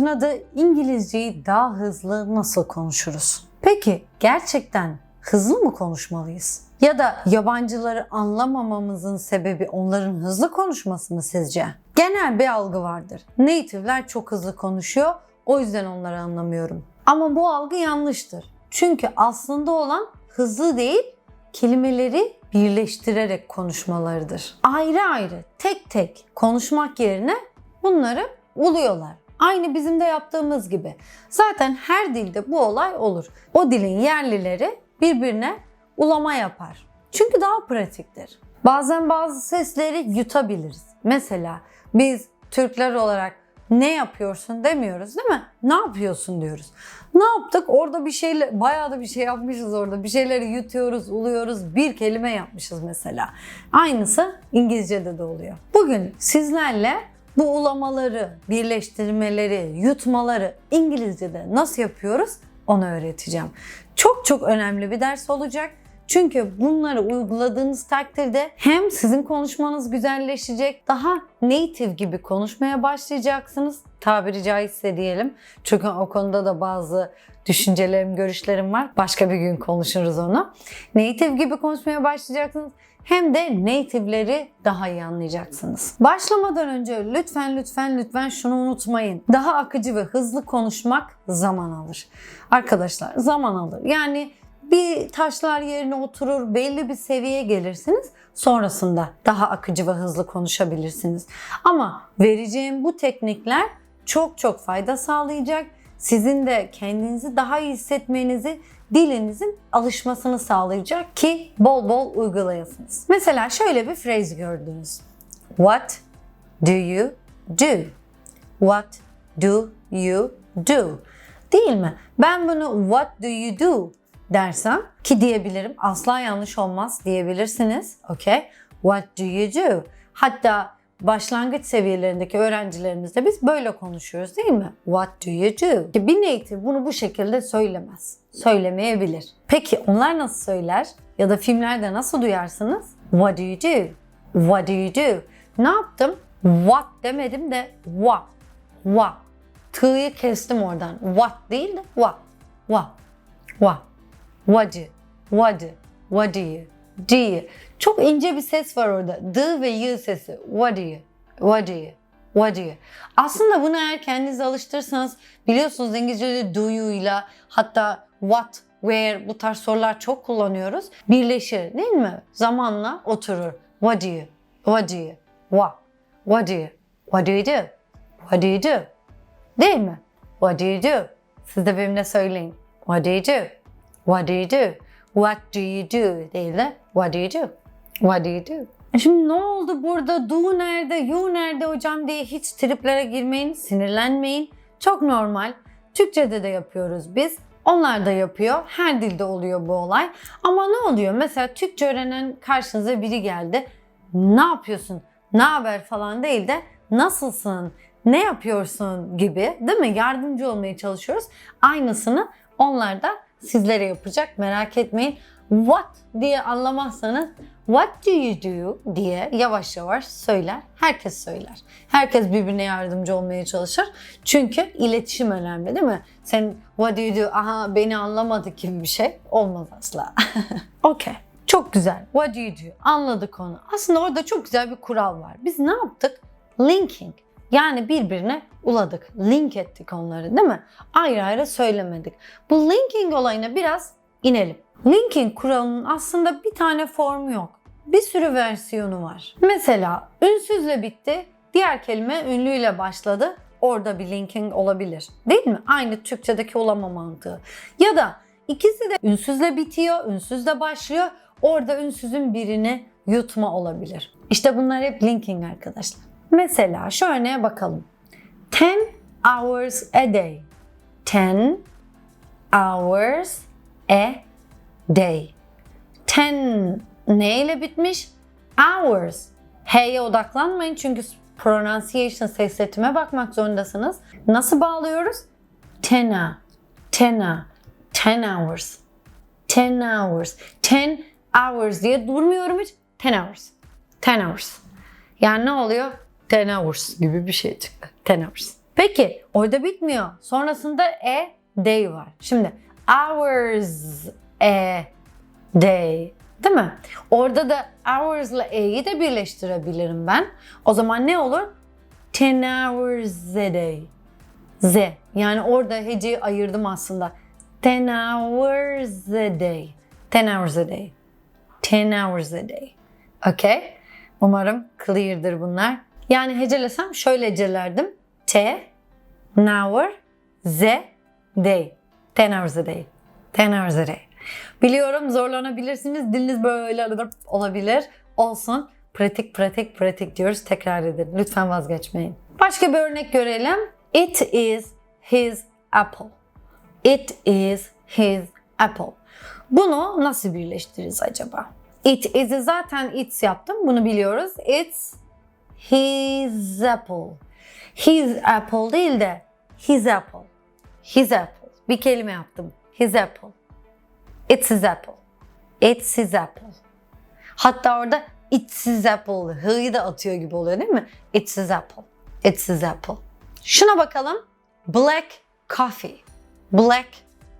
Videomuzun adı İngilizceyi daha hızlı nasıl konuşuruz? Peki gerçekten hızlı mı konuşmalıyız? Ya da yabancıları anlamamamızın sebebi onların hızlı konuşması mı sizce? Genel bir algı vardır. Native'ler çok hızlı konuşuyor, o yüzden onları anlamıyorum. Ama bu algı yanlıştır. Çünkü aslında olan hızlı değil, kelimeleri birleştirerek konuşmalarıdır. Ayrı ayrı, tek tek konuşmak yerine bunları uluyorlar. Aynı bizim de yaptığımız gibi. Zaten her dilde bu olay olur. O dilin yerlileri birbirine ulama yapar. Çünkü daha pratiktir. Bazen bazı sesleri yutabiliriz. Mesela biz Türkler olarak ne yapıyorsun demiyoruz değil mi? Ne yapıyorsun diyoruz. Ne yaptık? Orada bir şeyle bayağı da bir şey yapmışız orada. Bir şeyleri yutuyoruz, uluyoruz. Bir kelime yapmışız mesela. Aynısı İngilizce'de de oluyor. Bugün sizlerle bu ulamaları, birleştirmeleri, yutmaları İngilizce'de nasıl yapıyoruz onu öğreteceğim. Çok çok önemli bir ders olacak. Çünkü bunları uyguladığınız takdirde hem sizin konuşmanız güzelleşecek, daha native gibi konuşmaya başlayacaksınız. Tabiri caizse diyelim. Çünkü o konuda da bazı düşüncelerim, görüşlerim var. Başka bir gün konuşuruz onu. Native gibi konuşmaya başlayacaksınız. Hem de native'leri daha iyi anlayacaksınız. Başlamadan önce lütfen lütfen lütfen şunu unutmayın. Daha akıcı ve hızlı konuşmak zaman alır. Arkadaşlar zaman alır. Yani bir taşlar yerine oturur, belli bir seviyeye gelirsiniz. Sonrasında daha akıcı ve hızlı konuşabilirsiniz. Ama vereceğim bu teknikler çok çok fayda sağlayacak. Sizin de kendinizi daha iyi hissetmenizi, dilinizin alışmasını sağlayacak ki bol bol uygulayasınız. Mesela şöyle bir phrase gördünüz. What do you do? What do you do? Değil mi? Ben bunu what do you do dersem ki diyebilirim. Asla yanlış olmaz diyebilirsiniz. Okay? What do you do? Hatta başlangıç seviyelerindeki öğrencilerimizde biz böyle konuşuyoruz değil mi? What do you do? Ki Bir native bunu bu şekilde söylemez. Söylemeyebilir. Peki onlar nasıl söyler? Ya da filmlerde nasıl duyarsınız? What do you do? What do you do? Ne yaptım? What demedim de what. What. T'yı kestim oradan. What değil de what. What. What. What do, what do, what do you, you. Çok ince bir ses var orada. D ve y sesi. What do you, what do you, what do you. Aslında bunu eğer kendinize alıştırırsanız biliyorsunuz İngilizce'de do you ile hatta what, where bu tarz sorular çok kullanıyoruz. Birleşir değil mi? Zamanla oturur. What do you, what do you, what, what do you, what do you do, what do you do. Değil mi? What do you do? Siz de benimle söyleyin. What do you do? What do you do? What do you do değil de what do you do? What do you do? E Şimdi ne oldu burada? Do nerede? You nerede hocam diye hiç triplere girmeyin, sinirlenmeyin. Çok normal. Türkçe'de de yapıyoruz biz. Onlar da yapıyor. Her dilde oluyor bu olay. Ama ne oluyor? Mesela Türkçe öğrenen karşınıza biri geldi. Ne yapıyorsun? Ne haber falan değil de nasılsın? Ne yapıyorsun gibi değil mi? Yardımcı olmaya çalışıyoruz. Aynısını onlar da sizlere yapacak. Merak etmeyin. What diye anlamazsanız what do you do diye yavaş yavaş söyler. Herkes söyler. Herkes birbirine yardımcı olmaya çalışır. Çünkü iletişim önemli değil mi? Sen what do you do? Aha beni anlamadı gibi bir şey olmaz asla. okay. Çok güzel. What do you do? Anladık onu. Aslında orada çok güzel bir kural var. Biz ne yaptık? Linking. Yani birbirine uladık. Link ettik onları değil mi? Ayrı ayrı söylemedik. Bu linking olayına biraz inelim. Linking kuralının aslında bir tane formu yok. Bir sürü versiyonu var. Mesela ünsüzle bitti, diğer kelime ünlüyle başladı. Orada bir linking olabilir. Değil mi? Aynı Türkçedeki ulama mantığı. Ya da ikisi de ünsüzle bitiyor, ünsüzle başlıyor. Orada ünsüzün birini yutma olabilir. İşte bunlar hep linking arkadaşlar. Mesela şu örneğe bakalım. 10 hours a day. 10 hours a day. 10 neyle bitmiş? Hours. H'ye odaklanmayın çünkü pronunciation ses setime bakmak zorundasınız. Nasıl bağlıyoruz? 10'a, 10'a, 10 hours. 10 hours. 10 hours diye durmuyorum hiç. 10 hours. 10 hours. Yani ne oluyor? 10 hours gibi bir şey çıktı. 10 hours. Peki orada bitmiyor. Sonrasında e day var. Şimdi hours a day değil mi? Orada da hours ile e'yi de birleştirebilirim ben. O zaman ne olur? 10 hours a day. Z. Yani orada heceyi ayırdım aslında. 10 hours a day. 10 hours a day. 10 hours a day. Okay? Umarım clear'dır bunlar. Yani hecelesem şöyle hecelerdim. T, hour, Z, day. 10 hours a day. 10 hours a day. Biliyorum zorlanabilirsiniz. Diliniz böyle olabilir. Olsun. Pratik, pratik, pratik diyoruz. Tekrar edin. Lütfen vazgeçmeyin. Başka bir örnek görelim. It is his apple. It is his apple. Bunu nasıl birleştiririz acaba? It is'i zaten it's yaptım. Bunu biliyoruz. It's his apple. His apple değil de his apple. His apple. Bir kelime yaptım. His apple. It's his apple. It's his apple. Hatta orada it's his apple. H'yı da atıyor gibi oluyor değil mi? It's his apple. It's his apple. Şuna bakalım. Black coffee. Black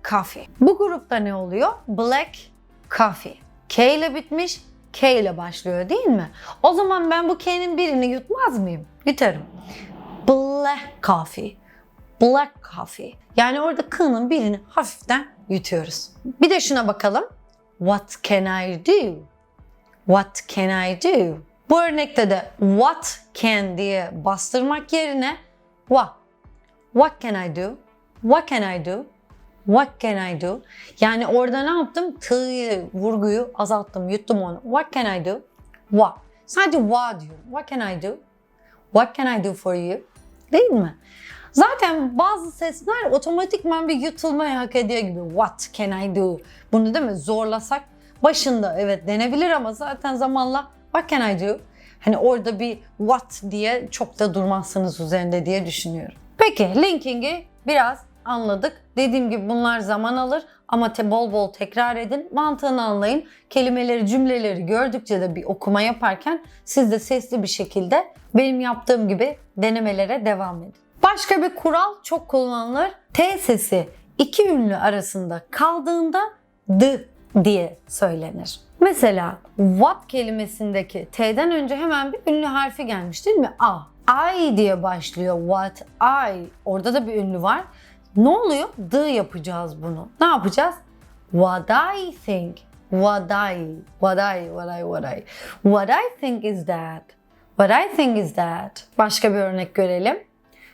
coffee. Bu grupta ne oluyor? Black coffee. K ile bitmiş, K ile başlıyor değil mi? O zaman ben bu K'nin birini yutmaz mıyım? Yutarım. Black coffee. Black coffee. Yani orada K'nın birini hafiften yutuyoruz. Bir de şuna bakalım. What can I do? What can I do? Bu örnekte de what can diye bastırmak yerine what. What can I do? What can I do? What can I do? Yani orada ne yaptım? T'yı, vurguyu azalttım, yuttum onu. What can I do? What. Sadece what diyorum. What can I do? What can I do for you? Değil mi? Zaten bazı sesler otomatikman bir yutulmayı hak ediyor gibi. What can I do? Bunu değil mi? Zorlasak başında evet denebilir ama zaten zamanla what can I do? Hani orada bir what diye çok da durmazsınız üzerinde diye düşünüyorum. Peki linking'i biraz anladık. Dediğim gibi bunlar zaman alır ama te bol bol tekrar edin. Mantığını anlayın. Kelimeleri, cümleleri gördükçe de bir okuma yaparken siz de sesli bir şekilde benim yaptığım gibi denemelere devam edin. Başka bir kural çok kullanılır. T sesi iki ünlü arasında kaldığında d diye söylenir. Mesela what kelimesindeki T'den önce hemen bir ünlü harfi gelmiş değil mi? A. I diye başlıyor what I. Orada da bir ünlü var. Ne oluyor? D yapacağız bunu. Ne yapacağız? What I think. What I, what I, what I, what I. What I think is that. What I think is that. Başka bir örnek görelim.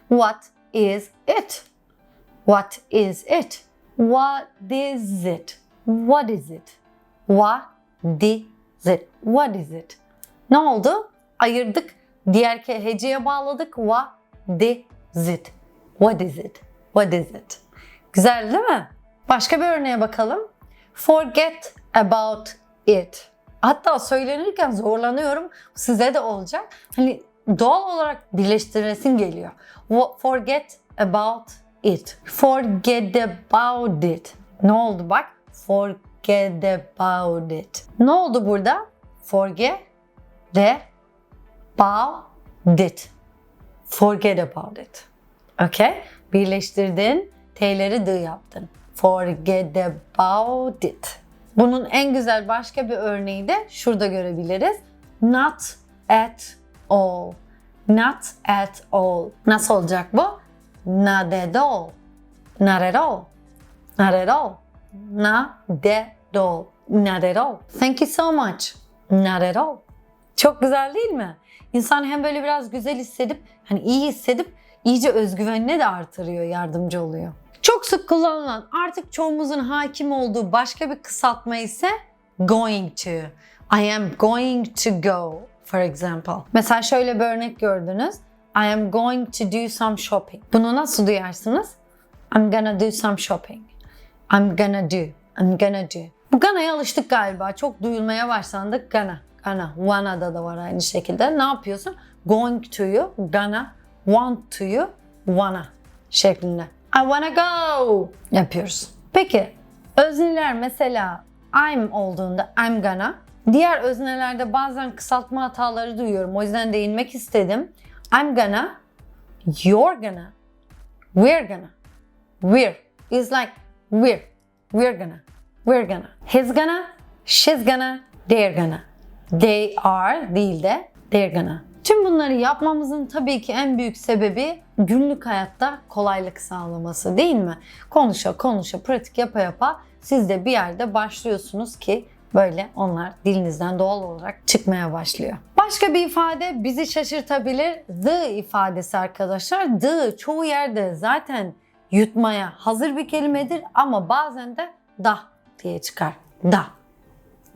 What is it? What is it? What is it? What is it? What is it? What is it? Ne oldu? Ayırdık. Diğer heceye bağladık. What is it? What is it? What is it? Güzel değil mi? Başka bir örneğe bakalım. Forget about it. Hatta söylenirken zorlanıyorum. Size de olacak. Hani doğal olarak birleştiresin geliyor. Forget about it. Forget about it. Ne oldu bak? Forget about it. Ne oldu burada? Forget de about it. Forget about it. Okay? Birleştirdin, T'leri D yaptın. Forget about it. Bunun en güzel başka bir örneği de şurada görebiliriz. Not at all. Not at all. Nasıl olacak bu? Not at all. Not at all. Not at all. Not at all. Not at all. Thank you so much. Not at all. Çok güzel değil mi? İnsan hem böyle biraz güzel hissedip, hani iyi hissedip iyice özgüvenine de artırıyor, yardımcı oluyor. Çok sık kullanılan, artık çoğumuzun hakim olduğu başka bir kısaltma ise going to. I am going to go for example. Mesela şöyle bir örnek gördünüz. I am going to do some shopping. Bunu nasıl duyarsınız? I'm gonna do some shopping. I'm gonna do. I'm gonna do. Bu gana'ya alıştık galiba. Çok duyulmaya başlandık. Gana. Gana. Wanna'da da var aynı şekilde. Ne yapıyorsun? Going to'yu gonna, want to'yu wanna şeklinde. I wanna go yapıyoruz. Peki özneler mesela I'm olduğunda I'm gonna. Diğer öznelerde bazen kısaltma hataları duyuyorum. O yüzden değinmek istedim. I'm gonna, you're gonna, We're gonna. We're is like we're. We're gonna. We're gonna. He's gonna. She's gonna. They're gonna. They are değil de they're gonna. Tüm bunları yapmamızın tabii ki en büyük sebebi günlük hayatta kolaylık sağlaması değil mi? Konuşa konuşa pratik yapa yapa siz de bir yerde başlıyorsunuz ki böyle onlar dilinizden doğal olarak çıkmaya başlıyor. Başka bir ifade bizi şaşırtabilir. The ifadesi arkadaşlar. The çoğu yerde zaten yutmaya hazır bir kelimedir ama bazen de da diye çıkar. Da.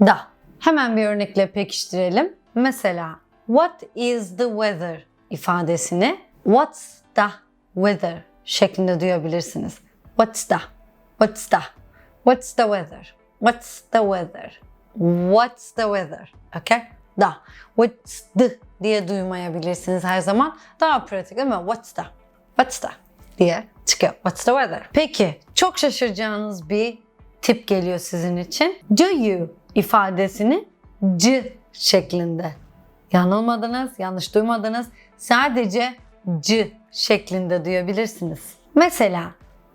Da. Hemen bir örnekle pekiştirelim. Mesela what is the weather ifadesini what's the weather şeklinde duyabilirsiniz. What's the? What's the? What's the weather? What's the weather? What's the weather? Okay? Da. What's the diye duymayabilirsiniz her zaman. Daha pratik değil mi? What's the? What's the? diye çıkıyor. What's the weather? Peki çok şaşıracağınız bir tip geliyor sizin için. Do you ifadesini c şeklinde. Yanılmadınız, yanlış duymadınız. Sadece c şeklinde duyabilirsiniz. Mesela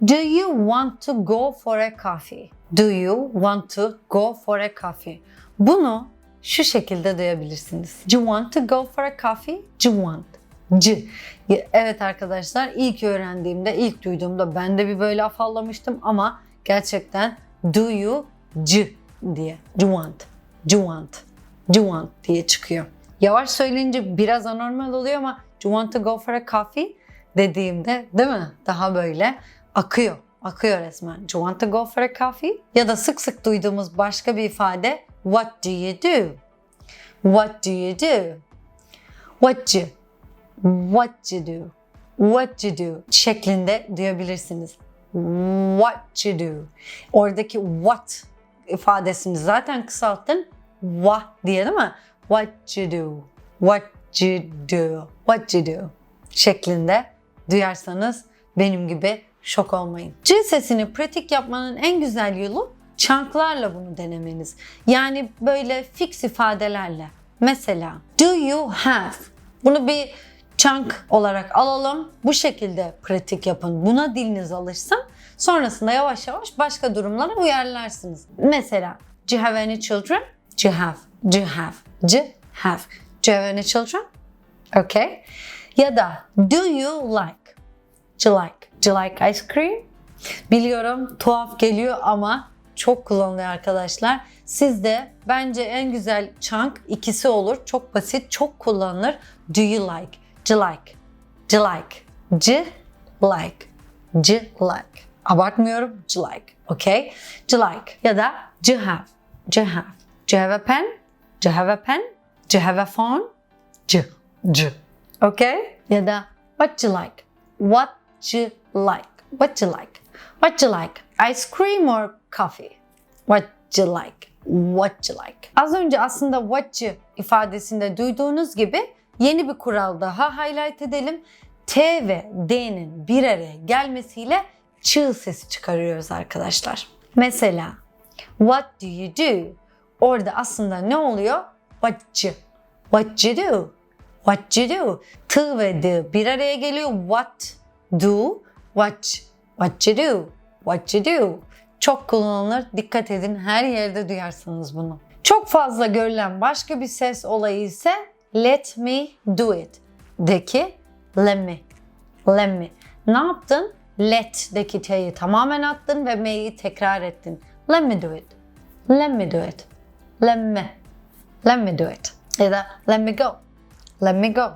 Do you want to go for a coffee? Do you want to go for a coffee? Bunu şu şekilde duyabilirsiniz. Do you want to go for a coffee? Do you want? C. Evet arkadaşlar ilk öğrendiğimde, ilk duyduğumda ben de bir böyle afallamıştım ama gerçekten do you c diye. Do you want? Do you want? Do you want diye çıkıyor. Yavaş söyleyince biraz anormal oluyor ama do you want to go for a coffee dediğimde değil mi? Daha böyle akıyor. Akıyor resmen. Do you want to go for a coffee? Ya da sık sık duyduğumuz başka bir ifade What do you do? What do you do? What you? What you do? What you do? şeklinde duyabilirsiniz. What you do? Oradaki what ifadesini zaten kısaltın. What diye değil mi? What you do? What you do? What you do? şeklinde duyarsanız benim gibi şok olmayın. C sesini pratik yapmanın en güzel yolu çanklarla bunu denemeniz. Yani böyle fix ifadelerle. Mesela do you have? Bunu bir chunk olarak alalım. Bu şekilde pratik yapın. Buna diliniz alışsın. Sonrasında yavaş yavaş başka durumlara uyarlarsınız. Mesela do you have any children? Do you have? You have? You have? Do you have any children? Okay. Ya da do you like? Do you like? Do you like ice cream? Biliyorum tuhaf geliyor ama çok kullanılıyor arkadaşlar. Siz de bence en güzel chunk ikisi olur. Çok basit, çok kullanılır. Do you like? Do you like? Do you like? Do you like? Do you like? Abartmıyorum. Do you like? Okay? Do you like? Ya da do you have? Do you have? Do you have a pen? Do you have a pen? Do you have a phone? Do. Do. Okay? Ya da what do you like? What do you like? What do you like? What you like? Ice cream or coffee? What do you like? What do you like? Az önce aslında what you ifadesinde duyduğunuz gibi yeni bir kural daha highlight edelim. T ve D'nin bir araya gelmesiyle çığ sesi çıkarıyoruz arkadaşlar. Mesela what do you do? Orada aslında ne oluyor? What you. What you do? What you do? T ve D bir araya geliyor. What do? What What you do? What you do? Çok kullanılır. Dikkat edin her yerde duyarsınız bunu. Çok fazla görülen başka bir ses olayı ise let me do it. Deki let me. Let me. Ne yaptın? Let'deki t'yi tamamen attın ve me'yi tekrar ettin. Let me do it. Let me do it. Let me. Let me do it. Ya da let me go. Let me go.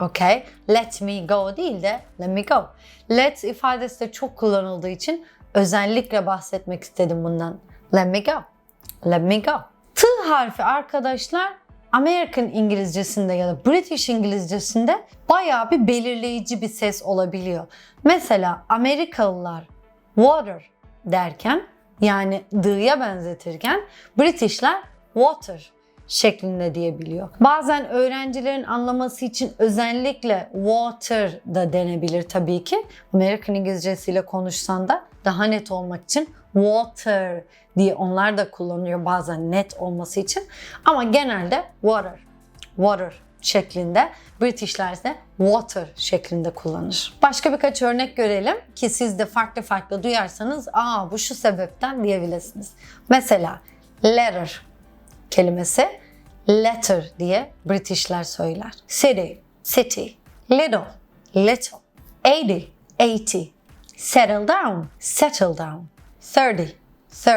Okay. Let me go değil de let me go. Let ifadesi de çok kullanıldığı için özellikle bahsetmek istedim bundan. Let me go. Let me go. T harfi arkadaşlar American İngilizcesinde ya da British İngilizcesinde bayağı bir belirleyici bir ses olabiliyor. Mesela Amerikalılar water derken yani d'ya benzetirken Britishler water şeklinde diyebiliyor. Bazen öğrencilerin anlaması için özellikle water da denebilir tabii ki. Amerikan İngilizcesiyle konuşsan da daha net olmak için water diye onlar da kullanıyor bazen net olması için. Ama genelde water, water şeklinde, Britishler ise water şeklinde kullanır. Başka birkaç örnek görelim ki siz de farklı farklı duyarsanız aa bu şu sebepten diyebilirsiniz. Mesela letter kelimesi letter diye Britishler söyler. City, city, little, little, 80, 80, settle down, settle down, 30,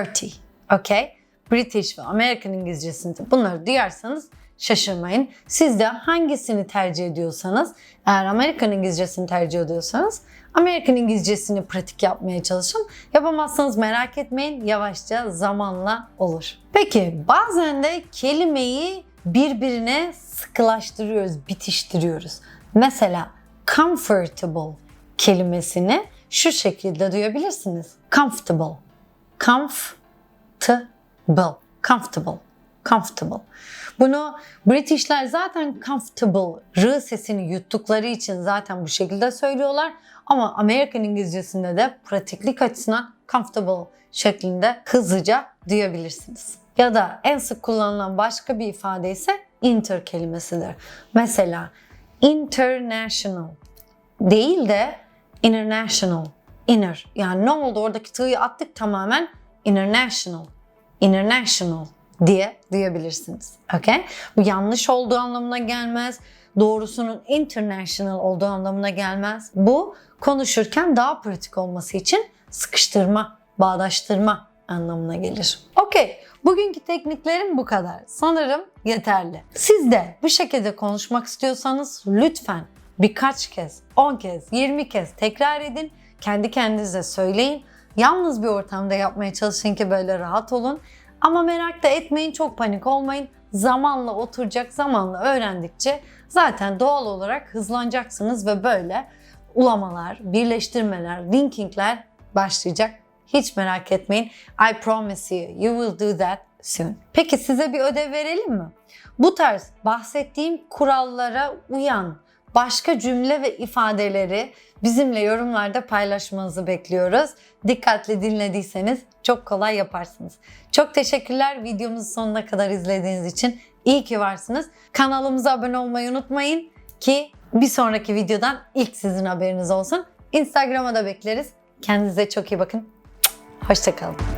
30. Okay? British ve Amerikan İngilizcesinde bunları duyarsanız şaşırmayın. Siz de hangisini tercih ediyorsanız, eğer Amerikan İngilizcesini tercih ediyorsanız Amerikan İngilizcesini pratik yapmaya çalışın. Yapamazsanız merak etmeyin. Yavaşça zamanla olur. Peki bazen de kelimeyi birbirine sıkılaştırıyoruz, bitiştiriyoruz. Mesela comfortable kelimesini şu şekilde duyabilirsiniz. Comfortable. Comfortable. Comfortable. Comfortable. Bunu Britishler zaten comfortable r sesini yuttukları için zaten bu şekilde söylüyorlar. Ama Amerikan İngilizcesinde de pratiklik açısından comfortable şeklinde hızlıca duyabilirsiniz. Ya da en sık kullanılan başka bir ifade ise inter kelimesidir. Mesela international değil de international, inner. Yani ne oldu oradaki tığ'yı attık tamamen international, international diye duyabilirsiniz. Okay? Bu yanlış olduğu anlamına gelmez. Doğrusunun international olduğu anlamına gelmez. Bu konuşurken daha pratik olması için sıkıştırma, bağdaştırma anlamına gelir. Okey, bugünkü tekniklerim bu kadar. Sanırım yeterli. Siz de bu şekilde konuşmak istiyorsanız lütfen birkaç kez, 10 kez, 20 kez tekrar edin. Kendi kendinize söyleyin. Yalnız bir ortamda yapmaya çalışın ki böyle rahat olun. Ama merak da etmeyin, çok panik olmayın. Zamanla oturacak, zamanla öğrendikçe zaten doğal olarak hızlanacaksınız ve böyle ulamalar, birleştirmeler, linkingler başlayacak. Hiç merak etmeyin. I promise you, you will do that soon. Peki size bir ödev verelim mi? Bu tarz bahsettiğim kurallara uyan başka cümle ve ifadeleri bizimle yorumlarda paylaşmanızı bekliyoruz. Dikkatli dinlediyseniz çok kolay yaparsınız. Çok teşekkürler videomuzu sonuna kadar izlediğiniz için. İyi ki varsınız. Kanalımıza abone olmayı unutmayın ki bir sonraki videodan ilk sizin haberiniz olsun. Instagram'a da bekleriz. Kendinize çok iyi bakın. Hoşçakalın.